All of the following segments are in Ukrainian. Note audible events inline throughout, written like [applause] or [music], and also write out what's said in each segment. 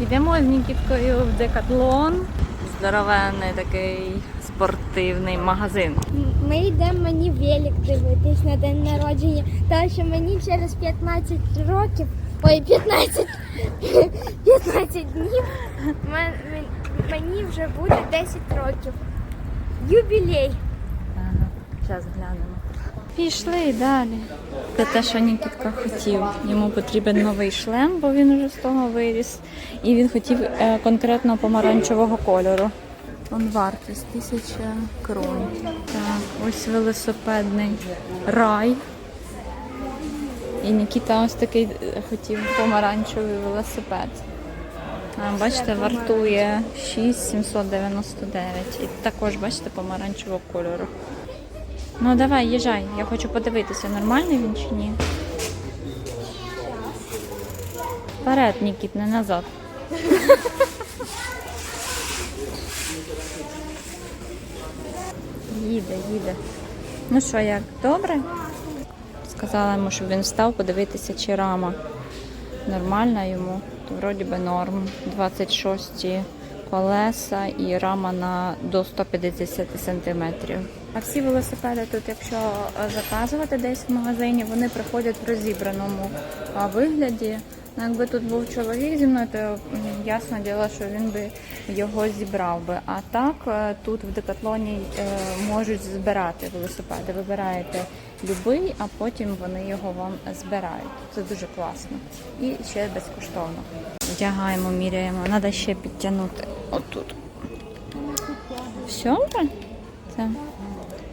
ідемо з Нікіткою в Декатлон. Здоровенний такий спортивний магазин. Ми йдемо мені велик дивитись на день народження, тому що мені через 15 років, ой, 15, 15 [laughs] днів, мен- мен- мені вже буде 10 років. Юбілей. Ага, зараз глянемо. Пішли далі. Це те, що Нікітка хотів. Йому потрібен новий шлем, бо він вже з того виріс. І він хотів е, конкретно помаранчевого кольору. Вон вартість тисяча крон. Так, ось велосипедний рай. І Нікіта ось такий е, хотів помаранчевий велосипед. Бачите, вартує 6,799. І також, бачите, помаранчевого кольору. Ну давай, їжджай. Я хочу подивитися, нормальний він чи ні. Вперед, Нікіт, не назад. Їде, їде. Ну що, як, добре? Сказала йому, щоб він встав подивитися, чи рама нормальна йому. То вроді би норм. 26 колеса і рама на до 150 сантиметрів. А всі велосипеди тут, якщо е, заказувати десь в магазині, вони приходять в розібраному вигляді. Ну, якби тут був чоловік зі мною, то ясно діло, що він би його зібрав би. А так е, тут в декатлоні е, можуть збирати велосипеди. Вибираєте любий, а потім вони його вам збирають. Це дуже класно. І ще безкоштовно. Вдягаємо, міряємо. Треба ще підтягнути отут. Все? Це.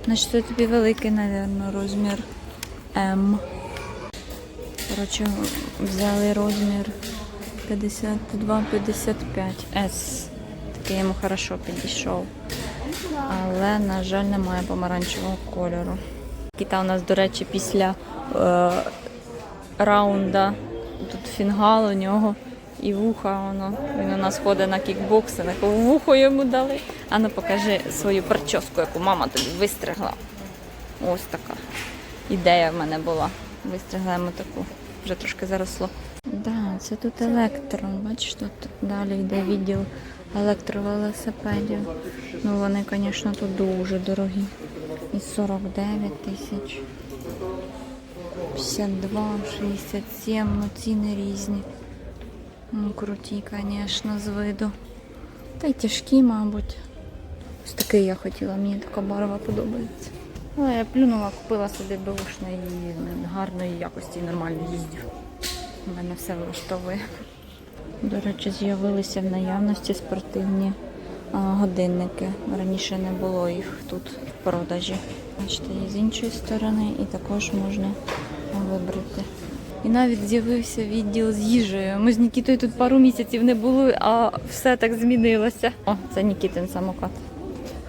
Значить, це тобі великий, мабуть, розмір М. Коротше, взяли розмір 52-55 С. Такий йому хорошо підійшов. Але, на жаль, немає помаранчевого кольору. Кіта у нас, до речі, після е, раунда тут фінгал у нього і вуха воно. Він у нас ходить на кікбокси, на вухо йому дали. А ну покажи свою прическу, яку мама тобі вистригла. Ось така ідея в мене була. Вистригла йому таку, вже трошки заросло. Да, це тут електро. Бачиш, тут далі йде відділ електровелосипедів. Ну вони, звісно, тут дуже дорогі. І 49 тисяч. 52, 67, ну ціни різні. Ну, круті, звісно, з виду. Та й тяжкі, мабуть. Ось такий я хотіла, мені така барва подобається. Але я плюнула, купила собі беушне і гарної якості і нормально їздю. У мене все влаштовує. До речі, з'явилися в наявності спортивні а, годинники. Раніше не було їх тут в продажі. Бачите, і з іншої сторони, і також можна вибрати. І навіть з'явився відділ з їжею. Ми з Нікітою тут пару місяців не були, а все так змінилося. О, це Нікітин самокат.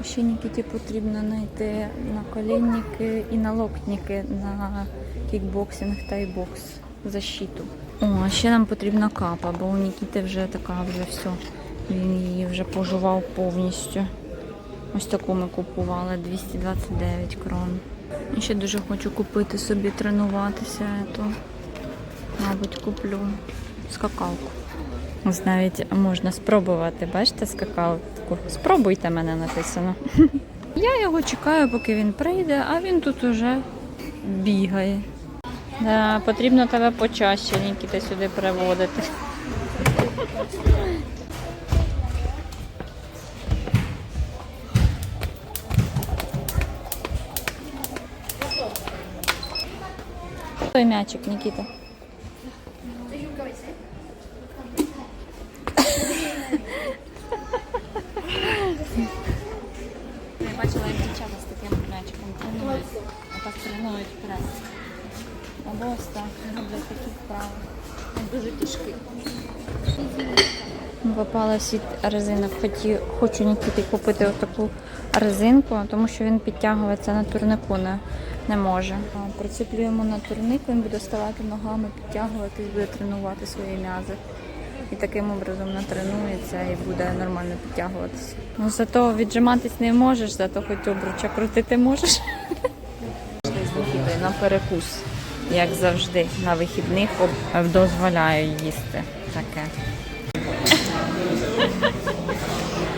Ще Нікіті потрібно знайти наколінники і налокітники на кікбоксинг та і бокс защиту. О, а ще нам потрібна капа, бо у Нікіти вже така вже все. Він її вже пожував повністю. Ось таку ми купували 229 крон. І ще дуже хочу купити собі тренуватися. То, мабуть, куплю скакалку. Ось навіть можна спробувати, бачите, скакалку. Спробуйте мене написано. Я його чекаю, поки він прийде, а він тут уже бігає. Да, потрібно тебе почаще, Нікіта, сюди приводити. Той м'ячик, Нікіта. Так роблять такі вправи. Він дуже тяжкий. Попала всі резинок. Хоті, хочу Нікіті купити отаку резинку, тому що він підтягуватися на турнику не, не може. А, Прицеплюємо на турник, він буде ставати ногами, підтягуватись, буде тренувати свої м'язи. І таким образом натренується і буде нормально підтягуватися. Ну зато віджиматись не можеш, зато хоч обруча крутити можеш. На перекус, як завжди, на вихідних дозволяю їсти таке.